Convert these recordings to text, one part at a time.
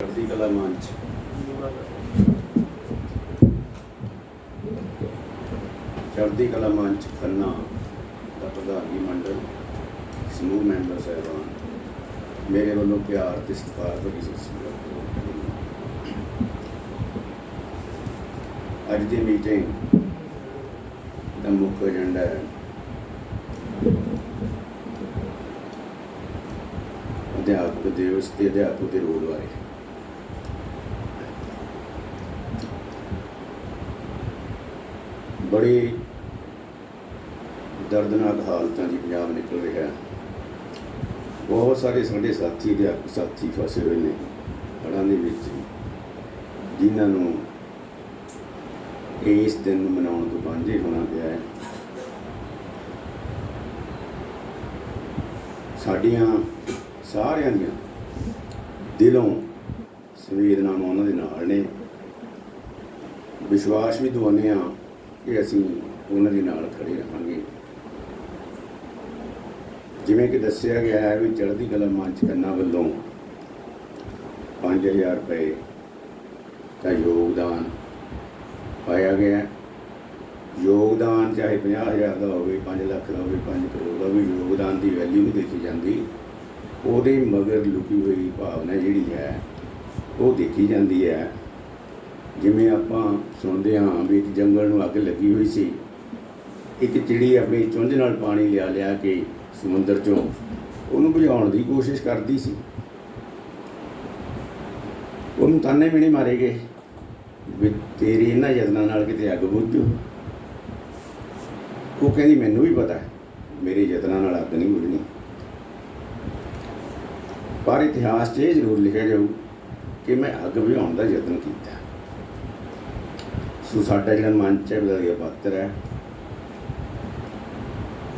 ਚੜ੍ਹਦੀ ਕਲਾ ਮੰਚ ਚੜ੍ਹਦੀ ਕਲਾ ਮੰਚ ਖੰਨਾ ਦਾ ਪ੍ਰਧਾਨਗੀ ਮੰਡਲ, ਸਮੂਹ ਮੈਂਬਰ ਸਾਹਿਬਾਨ। ਮੇਰੇ ਵੱਲੋਂ ਪਿਆਰ ਤੇ ਸਤਿਕਾਰ ਭਰੀ ਸਤਿ ਸ੍ਰੀ ਅਕਾਲ ਅੱਜ ਦੀ ਮੀਟਿੰਗ ਦਾ ਮੁੱਖ ਏਜੰਡਾ ਹੈ। ਅਧਿਆਪਕ ਦਿਵਸ ਤੇ ਅਧਿਆਪਕ ਦੇ ਰੋਲ ਬਾਰੇ। ਬੜੀ ਦਰਦਨਾਕ ਹਾਲਤਾਂ ਦੀ ਪੰਜਾਬ ਨਿਕਲ ਰਿਹਾ ਹੈ। ਬਹੁਤ ਸਾਰੇ ਸਾਡੇ ਸਾਥੀ ਅਧਿਆਪਕ ਸਾਥੀ ਫਸੇ ਹੋਏ ਨੇ, ਹੜ੍ਹਾਂ ਦੇ ਵਿੱਚ, ਜਿਨ੍ਹਾਂ ਨੂੰ ਇਸ ਦਿਨ ਨੂੰ ਮਨਾਉਣ ਤੋਂ ਵਾਂਝੇ ਹੋਣਾ ਪਿਆ ਹੈ। ਸਾਡੀਆਂ ਸਾਰਿਆਂ ਦੀਆਂ ਦਿਲੋਂ ਸੰਵੇਦਨਾਵਾਂ ਉਹਨਾਂ ਦੇ ਨਾਲ ਨੇ। ਵਿਸ਼ਵਾਸ ਵੀ ਦਵਾਉਂਦੇ ਹਾਂ ਕਿ ਅਸੀਂ ਉਹਨਾਂ ਦੇ ਨਾਲ ਖੜੇ ਰਹਾਂਗੇ। ਜਿਵੇਂ ਕਿ ਦੱਸਿਆ ਗਿਆ ਹੈ ਵੀ ਚੜ੍ਹਦੀ ਕਲਾ ਮੰਚ ਕੰਨਾ ਵੱਲੋਂ 5000 ਰੁਪਏ ਦਾ ਯੋਗਦਾਨ ਪਾਇਆ ਗਿਆ ਯੋਗਦਾਨ ਚਾਹੇ 50000 ਦਾ ਹੋਵੇ 5 ਲੱਖ ਦਾ ਹੋਵੇ 5 ਕਰੋੜ ਦਾ ਵੀ ਯੋਗਦਾਨ ਦੀ ਵੈਲਿਊ ਨਹੀਂ ਦੇਖੀ ਜਾਂਦੀ। ਉਹਦੇ ਮਗਰ ਲੁਕੀ ਹੋਈ ਭਾਵਨਾ ਜਿਹੜੀ ਹੈ, ਉਹ ਦੇਖੀ ਜਾਂਦੀ ਹੈ। ਜਿਵੇਂ ਆਪਾਂ ਸੁਣਦੇ ਹਾਂ ਵੀ ਇੱਕ ਜੰਗਲ ਨੂੰ ਅੱਗ ਲੱਗੀ ਹੋਈ ਸੀ, ਇੱਕ ਚਿੜੀ ਆਪਣੀ ਚੁੰਝ ਨਾਲ ਪਾਣੀ ਲਿਆ ਲਿਆ ਕੇ ਸਮੁੰਦਰ ਚੋਂ ਉਹਨੂੰ ਬੁਝਾਉਣ ਦੀ ਕੋਸ਼ਿਸ਼ ਕਰਦੀ ਸੀ। ਉਹਨੂੰ ਤਾਨੇ ਵੀ ਨਹੀਂ ਮਾਰੇ ਗਏ ਵੀ ਤੇਰੇ ਇਹਨਾਂ ਯਤਨਾਂ ਨਾਲ ਕਿਤੇ ਅੱਗ ਬੁੱਝ ਉਹ ਕਹਿੰਦੀ, ਮੈਨੂੰ ਵੀ ਪਤਾ ਮੇਰੇ ਯਤਨਾਂ ਨਾਲ ਅੱਗ ਨਹੀਂ ਬੁਝਣੀ। ਪਰ ਇਤਿਹਾਸ 'ਚ ਇਹ ਜ਼ਰੂਰ ਲਿਖਿਆ ਜਾਊ ਕਿ ਮੈਂ ਅੱਗ ਬੁਝਾਉਣ ਦਾ ਯਤਨ ਕੀਤਾ। ਸੋ ਸਾਡਾ ਜਿਹੜਾ ਮੰਚ ਹੈ ਬਦਲਿਆ ਪਾਤਰ ਹੈ,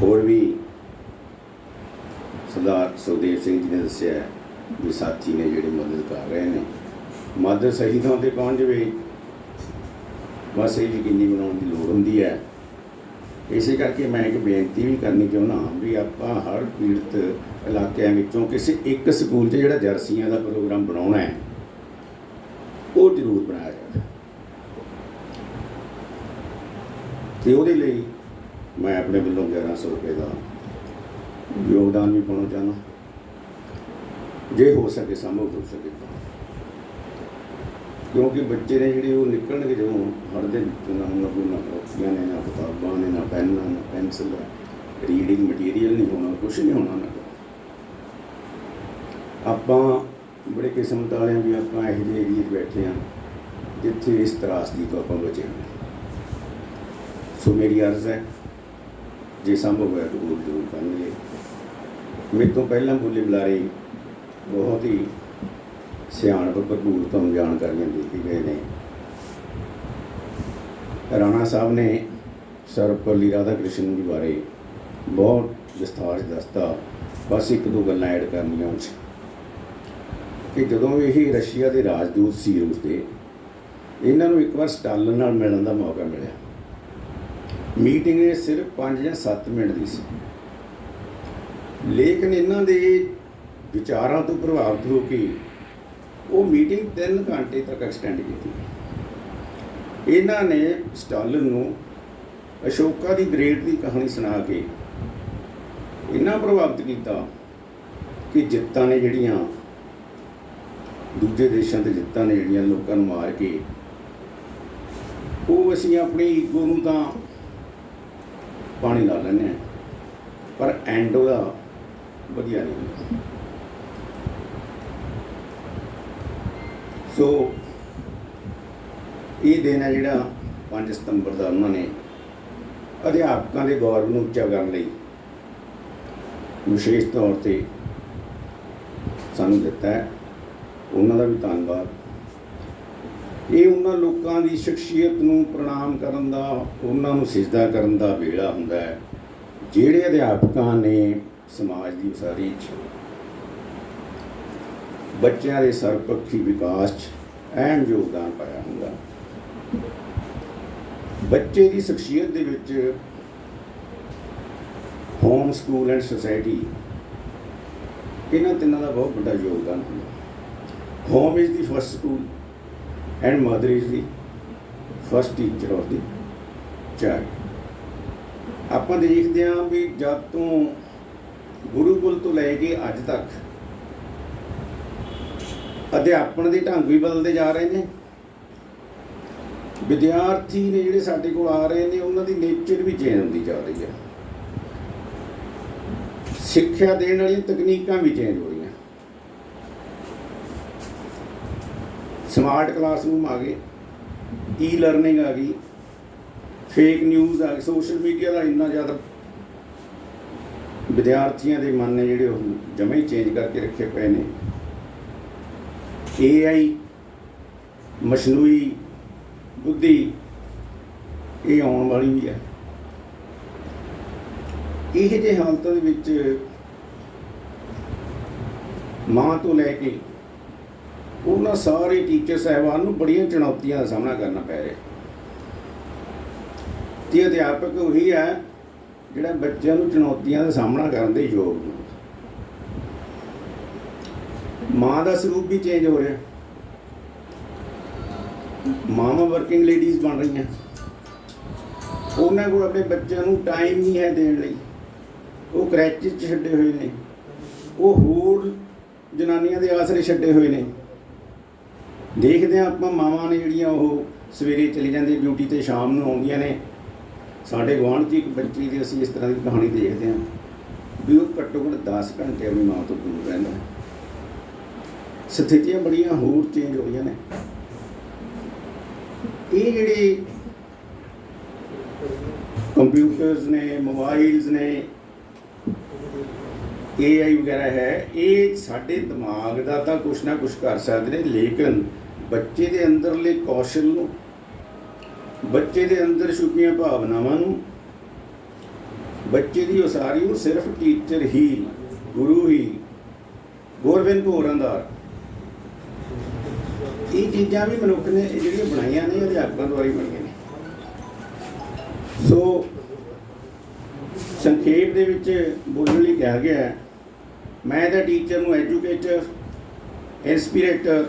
ਹੋਰ ਵੀ ਸਰਦਾਰ ਸੁਖਦੇਵ ਸਿੰਘ ਜੀ ਨੇ ਦੱਸਿਆ ਵੀ ਸਾਥੀ ਨੇ ਜਿਹੜੇ ਮਦਦ ਕਰ ਰਹੇ ਨੇ, ਮਦਦ ਸਹੀ ਥਾਂ ਤੇ ਪਹੁੰਚ ਜਾਵੇ। ਬਸ ਇਹ ਯਕੀਨੀ ਬਣਾਉਣ ਦੀ ਲੋੜ ਹੁੰਦੀ ਹੈ। ਇਸੇ ਕਰਕੇ ਮੈਂ ਇੱਕ ਬੇਨਤੀ ਵੀ ਕਰਨੀ ਚਾਹੁੰਦਾ ਵੀ ਆਪਾਂ ਹਰ ਪੀੜਤ ਇਲਾਕਿਆਂ ਵਿੱਚੋਂ ਕਿਸੇ ਇੱਕ ਸਕੂਲ 'ਚ ਜਿਹੜਾ ਜਰਸੀਆਂ ਦਾ ਪ੍ਰੋਗਰਾਮ ਬਣਾਉਣਾ ਹੈ, ਉਹ ਜ਼ਰੂਰ ਬਣਾਇਆ ਜਾਵੇ। ਤੇ ਉਹਦੇ ਲਈ ਮੈਂ ਆਪਣੇ ਵੱਲੋਂ 1100 ਰੁਪਏ ਦਾ ਯੋਗਦਾਨ ਵੀ ਪਾਉਣਾ ਚਾਹੁੰਦਾ। ਜੇ ਹੋ ਸਕੇ ਸੰਭਵ ਹੋ ਸਕੇ। ਕਿਉਂਕਿ ਬੱਚੇ ਨੇ ਜਿਹੜੇ ਉਹ ਨਿਕਲਣਗੇ ਜਦੋਂ ਹਰ ਦਿਨ ਨਾ ਉਹਨਾਂ ਨਾ ਕਾਪੀਆਂ ਨੇ, ਨਾ ਕਿਤਾਬਾਂ ਨੇ, ਨਾ ਪੈਨ, ਨਾ ਪੈਨਸਲ ਰੀਡਿੰਗ ਮਟੀਰੀਅਲ ਨਹੀਂ ਹੋਣਾ ਕੁਝ ਨਹੀਂ ਹੋਣਾ ਨਾ ਆਪਾਂ ਬੜੇ ਕਿਸਮਤ ਵਾਲੇ ਹਾਂ ਵੀ ਆਪਾਂ ਇਹੋ ਜਿਹੇ ਏਰੀਏ 'ਚ ਬੈਠੇ ਹਾਂ, ਜਿੱਥੇ ਇਸ ਤਰਾਸਦੀ ਤੋਂ ਆਪਾਂ ਬਚੇ ਹਾਂ। ਸੋ ਮੇਰੀ ਅਰਜ਼ ਹੈ ਜੇ ਸੰਭਵ ਹੋਇਆ ਤਾਂ ਉਹ ਜ਼ਰੂਰ ਕਰਨਗੇ ਮੇਰੇ ਤੋਂ ਪਹਿਲਾਂ ਬੋਲੇ ਬੁਲਾਰੇ ਬਹੁਤ ਹੀ ਸਿਆਣਪ ਭਰਪੂਰ ਤੋਂ ਜਾਣਕਾਰੀਆਂ ਦਿੱਤੀ ਗਏ ਨੇ ਰਾਣਾ ਸਾਹਿਬ ਨੇ ਸਰਵਪੱਲੀ ਰਾਧਾ ਕ੍ਰਿਸ਼ਨ ਜੀ ਬਾਰੇ ਬਹੁਤ ਵਿਸਥਾਰ 'ਚ ਦੱਸਤਾ ਬਸ ਇੱਕ ਦੋ ਗੱਲਾਂ ਐਡ ਕਰਨੀਆਂ ਉਹ ਕਿ ਜਦੋਂ ਇਹ ਰਸ਼ੀਆ ਦੇ ਰਾਜਦੂਤ ਸੀ ਰੂਸ ਦੇ ਇਹਨਾਂ ਨੂੰ ਇੱਕ ਵਾਰ ਸਟਾਲਨ ਨਾਲ ਮਿਲਣ ਦਾ ਮੌਕਾ ਮਿਲਿਆ ਮੀਟਿੰਗ ਇਹ ਸਿਰਫ 5 ਜਾਂ 7 ਮਿੰਟ ਦੀ ਸੀ। ਲੇਕਿਨ ਇਹਨਾਂ ਦੇ ਵਿਚਾਰਾਂ ਤੋਂ ਪ੍ਰਭਾਵਿਤ ਹੋ ਕੇ ਉਹ ਮੀਟਿੰਗ 3 ਘੰਟੇ ਤੱਕ ਐਕਸਟੈਂਡ ਕੀਤੀ। ਇਹਨਾਂ ਨੇ ਸਟਾਲਿਨ ਨੂੰ ਅਸ਼ੋਕਾ ਦੀ ਗ੍ਰੇਟ ਦੀ ਕਹਾਣੀ ਸੁਣਾ ਕੇ ਇੰਨਾ ਪ੍ਰਭਾਵਿਤ ਕੀਤਾ ਕਿ ਜਿੱਤਾਂ ਨੇ ਜਿਹੜੀਆਂ ਦੂਜੇ ਦੇਸ਼ਾਂ ਤੇ ਜਿੱਤਾਂ ਨੇ ਜਿਹੜੀਆਂ ਲੋਕਾਂ ਨੂੰ ਮਾਰ ਕੇ ਉਹ ਅਸੀਂ ਆਪਣੀ ਈਗੋ ਨੂੰ ਤਾਂ ਪਾਣੀ ਲਾ ਲੈਂਦੇ ਹਾਂ। ਪਰ ਐਂਡ ਉਹਦਾ ਵਧੀਆ ਨਹੀਂ। ਹੁੰਦਾ ਸੋ ਇਹ ਦਿਨ ਹੈ ਜਿਹੜਾ 5 ਸਤੰਬਰ ਦਾ ਉਹਨਾਂ ਨੇ ਅਧਿਆਪਕਾਂ ਦੇ ਗੌਰਵ ਨੂੰ ਉੱਚਾ ਕਰਨ ਲਈ ਵਿਸ਼ੇਸ਼ ਤੌਰ ਤੇ ਸਾਨੂੰ ਦਿੱਤਾ ਹੈ। ਉਹਨਾਂ ਦਾ ਵੀ ਧੰਨਵਾਦ। ਇਹ ਉਹਨਾਂ ਲੋਕਾਂ ਦੀ ਸ਼ਖਸੀਅਤ ਨੂੰ ਪ੍ਰਣਾਮ ਕਰਨ ਦਾ, ਉਹਨਾਂ ਨੂੰ ਸਿਜਦਾ ਕਰਨ ਦਾ ਵੇਲਾ ਹੁੰਦਾ ਹੈ, ਜਿਹੜੇ ਅਧਿਆਪਕਾਂ ਨੇ ਸਮਾਜ ਦੀ ਉਸਾਰੀ 'ਚ, ਬੱਚਿਆਂ ਦੇ ਸਰਪੱਖੀ ਵਿਕਾਸ 'ਚ ਅਹਿਮ ਯੋਗਦਾਨ ਪਾਇਆ ਹੁੰਦਾ ਬੱਚੇ ਦੀ ਸ਼ਖਸੀਅਤ ਦੇ ਵਿੱਚ ਹੋਮ ਸਕੂਲ ਐਂਡ ਸੁਸਾਇਟੀ ਇਹਨਾਂ ਤਿੰਨਾਂ ਦਾ ਬਹੁਤ ਵੱਡਾ ਯੋਗਦਾਨ ਹੁੰਦਾ home is the first school and mother is the first teacher of the child. ਆਪਾਂ ਦੇਖਦੇ ਹਾਂ ਵੀ ਜਦ ਤੋਂ ਗੁਰੂਕੁਲ ਤੋਂ ਲੈ ਕੇ ਅੱਜ ਤੱਕ ਅਧਿਆਪਨ ਦੇ ਢੰਗ ਵੀ ਬਦਲਦੇ ਜਾ ਰਹੇ ਨੇ, ਵਿਦਿਆਰਥੀ ਨੇ ਜਿਹੜੇ ਸਾਡੇ ਕੋਲ ਆ ਰਹੇ ਨੇ, ਉਹਨਾਂ ਦੀ ਨੇਚਰ ਵੀ ਚੇਂਜ ਹੁੰਦੀ ਜਾ ਰਹੀ ਹੈ। ਸਿੱਖਿਆ ਦੇਣ ਵਾਲੀਆਂ ਤਕਨੀਕਾਂ ਵੀ ਚੇਂਜ ਹੋ ਰਹੀਆਂ ਸਮਾਰਟ ਕਲਾਸਰੂਮ ਆ ਗਏ ਈ ਲਰਨਿੰਗ ਆ ਗਈ ਫੇਕ ਨਿਊਜ਼ ਆ ਗਈ ਸੋਸ਼ਲ ਮੀਡੀਆ ਦਾ ਇੰਨਾ ਜ਼ਿਆਦਾ ਵਿਦਿਆਰਥੀਆਂ ਦੇ ਮਨ ਨੇ ਜਿਹੜੇ ਉਹ ਜਮੇ ਹੀ ਚੇਂਜ ਕਰਕੇ ਰੱਖੇ ਪਏ ਨੇ। ਏਆਈ ਮਸ਼ਨੂਈ, ਬੁੱਧੀ, ਇਹ ਆਉਣ ਵਾਲੀ ਵੀ ਹੈ ਇਹ ਜਿਹੇ ਹਾਲਤਾਂ ਦੇ ਵਿੱਚ ਮਾਂ ਤੋਂ ਲੈ ਕੇ ਉਹਨਾਂ ਸਾਰੇ ਟੀਚਰ ਸਾਹਿਬਾਨ ਨੂੰ ਬੜੀਆਂ ਚੁਣੌਤੀਆਂ ਦਾ ਸਾਹਮਣਾ ਕਰਨਾ ਪੈ ਰਿਹਾ। ਤੇ ਅਧਿਆਪਕ ਉਹੀ ਹੈ, ਜਿਹੜਾ ਬੱਚਿਆਂ ਨੂੰ ਚੁਣੌਤੀਆਂ ਦਾ ਸਾਹਮਣਾ ਕਰਨ ਦੇ ਯੋਗ ਨੂੰ। ਮਾਂ ਦਾ ਸਰੂਪ ਵੀ ਚੇਂਜ ਹੋ ਰਿਹਾ। ਮਾਮਾ ਵਰਕਿੰਗ ਲੇਡੀਜ਼ ਬਣ ਰਹੀਆਂ। ਉਹਨਾਂ ਕੋਲ ਆਪਣੇ ਬੱਚਿਆਂ ਨੂੰ ਟਾਈਮ ਨਹੀਂ ਹੈ ਦੇਣ ਲਈ। ਉਹ ਕਰੈਚਿਸ 'ਚ ਛੱਡੇ ਹੋਏ ਨੇ। ਉਹ ਹੋਰ ਜਨਾਨੀਆਂ ਦੇ ਆਸਰੇ ਛੱਡੇ ਹੋਏ ਨੇ। ਦੇਖਦੇ ਹਾਂ ਆਪਾਂ ਮਾਵਾਂ ਨੇ ਜਿਹੜੀਆਂ ਉਹ ਸਵੇਰੇ ਚਲੀ ਜਾਂਦੀਆਂ ਡਿਊਟੀ ਤੇ ਸ਼ਾਮ ਨੂੰ ਆਉਂਦੀਆਂ ਨੇ। ਸਾਡੇ ਗੁਆਂਢ 'ਚ ਇੱਕ ਬੱਚੀ ਦੀ ਅਸੀਂ ਇਸ ਤਰ੍ਹਾਂ ਦੀ ਕਹਾਣੀ ਦੇਖਦੇ ਹਾਂ ਵੀ ਉਹ ਘੱਟੋ ਘੱਟ 10 ਘੰਟੇ ਆਪਣੀ ਮਾਂ ਤੋਂ ਦੂਰ ਰਹਿੰਦਾ ਸਥਿਤੀਆਂ ਬੜੀਆਂ ਹੋਰ ਚੇਂਜ ਹੋ ਰਹੀਆਂ ਨੇ। ਇਹ ਜਿਹੜੇ ਕੰਪਿਊਟਰਸ ਨੇ ਮੋਬਾਈਲਸ ਨੇ AI ਵਗੈਰਾ ਹੈ, ਇਹ ਸਾਡੇ ਦਿਮਾਗ ਦਾ ਤਾਂ ਕੁਛ ਨਾ ਕੁਛ ਕਰ ਸਕਦੇ ਨੇ, ਲੇਕਿਨ ਬੱਚੇ ਦੇ ਅੰਦਰਲੇ ਕੌਸ਼ਲ ਨੂੰ, ਬੱਚੇ ਦੇ ਅੰਦਰ ਛੁਪੀਆਂ ਭਾਵਨਾਵਾਂ ਨੂੰ, ਬੱਚੇ ਦੀ ਉਸਾਰੀ ਨੂੰ ਸਿਰਫ ਟੀਚਰ ਹੀ, ਗੁਰੂ ਹੀ, ਗੋਰਵਿੰਦ ਘੋਰੰਦਾਰ ਇਹ ਚੀਜ਼ਾਂ ਵੀ ਮਨੁੱਖ ਨੇ ਜਿਹੜੀਆਂ ਬਣਾਈਆਂ ਨੇ, ਅਧਿਆਪਕਾਂ ਦੁਆਰਾ ਹੀ ਬਣੀਆਂ ਨੇ। ਸੋ ਸੰਖੇਪ ਦੇ ਵਿੱਚ ਬੋਲਣ ਲਈ ਕਿਹਾ ਗਿਆ ਮੈਂ ਤਾਂ ਟੀਚਰ ਨੂੰ ਐਜੂਕੇਟਰ ਇਨਸਪੀਰੇਟਰ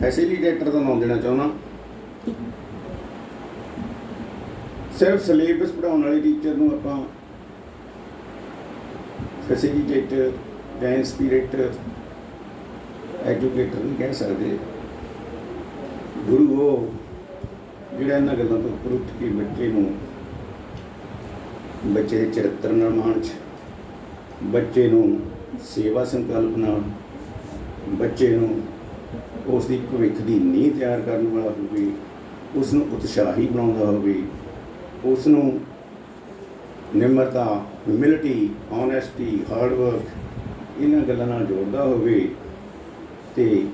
ਫੈਸਿਲੀਟੇਟਰ ਦਾ ਨਾਮ ਦੇਣਾ ਚਾਹੁੰਦਾ। ਸਿਰਫ ਸਿਲੇਬਸ ਪੜਾਉਣ ਵਾਲੇ ਟੀਚਰ ਨੂੰ ਆਪਾਂ ਫੈਸਿਲੀਟੇਟਰ ਜਾਂ ਇਨਸਪੀਰੇਟਰ ਐਜੂਕੇਟਰ ਨਹੀਂ ਕਹਿ ਸਕਦੇ। ਗੁਰੂ ਉਹ ਜਿਹੜਾ ਇਹਨਾਂ ਗੱਲਾਂ ਤੋਂ ਉੱਪਰ ਉੱਠ ਕੇ ਬੱਚੇ ਨੂੰ ਬੱਚੇ ਦੇ ਚਰਿੱਤਰ ਨਿਰਮਾਣ 'ਚ ਬੱਚੇ ਨੂੰ ਸੇਵਾ ਸੰਕਲਪ ਨਾਲ, ਬੱਚੇ ਨੂੰ ਉਸ ਦੀ ਭਵਿੱਖ ਦੀ ਨੀਂਹ ਤਿਆਰ ਕਰਨ ਵਾਲਾ ਹੋਵੇ ਉਸ ਨੂੰ ਉਤਸ਼ਾਹੀ ਬਣਾਉਂਦਾ ਹੋਵੇ ਉਸ ਨੂੰ ਨਿਮਰਤਾ ਹਿਊਮਿਲਿਟੀ ਓਨੈਸਟੀ ਹਾਰਡ ਵਰਕ ਇਹਨਾਂ ਗੱਲਾਂ ਨਾਲ ਜੋੜਦਾ ਹੋਵੇ ਤੇ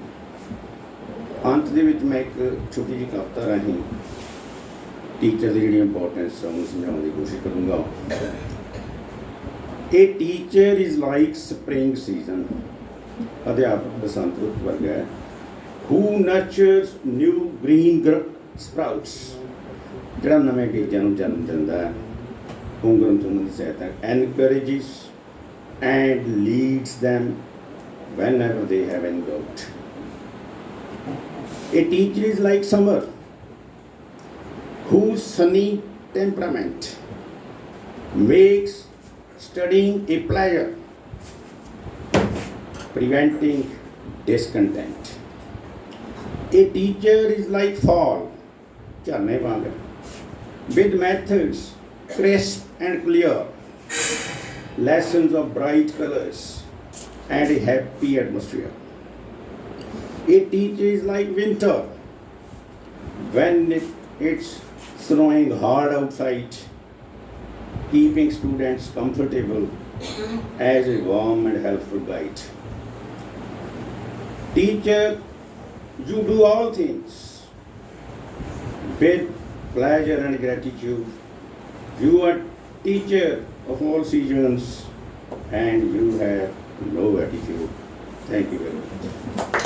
ਅੰਤ ਦੇ ਵਿੱਚ ਮੈਂ ਇੱਕ ਛੋਟੀ ਜਿਹੀ ਕਵਿਤਾ ਰਾਹੀਂ ਟੀਚਰ ਦੀ ਜਿਹੜੀ ਇੰਪੋਰਟੈਂਸ ਹੈ ਉਹਨੂੰ ਸਮਝਾਉਣ ਦੀ ਕੋਸ਼ਿਸ਼ ਕਰੂੰਗਾ। ਇਹ teacher is like spring season ਅਧਿਆਪਕ ਬਸੰਤ ਰੁੱਤ ਵਰਗਾ ਹੈ। who nurtures new green gr- sprouts ਜਿਹੜਾ ਨਵੇਂ ਬੀਜਾਂ ਨੂੰ ਜਨਮ ਦਿੰਦਾ ਹੈ ਉਂਗਰਮ ਤੋਂ ਦੀ ਸਹਾਇਤਾ encourages and leads them whenever they have any doubt. A teacher is like summer whose sunny temperament makes studying a pleasure, preventing discontent. A teacher is like fall, ਝਰਨੇ ਵਾਂਗ with methods crisp and clear, lessons of bright colors and a happy atmosphere. A teacher is like winter when it, it's snowing hard outside, keeping students comfortable as a warm and helpful guide. Teacher, you do all things with pleasure and gratitude. You are teacher of all seasons and you have no attitude. Thank you very much.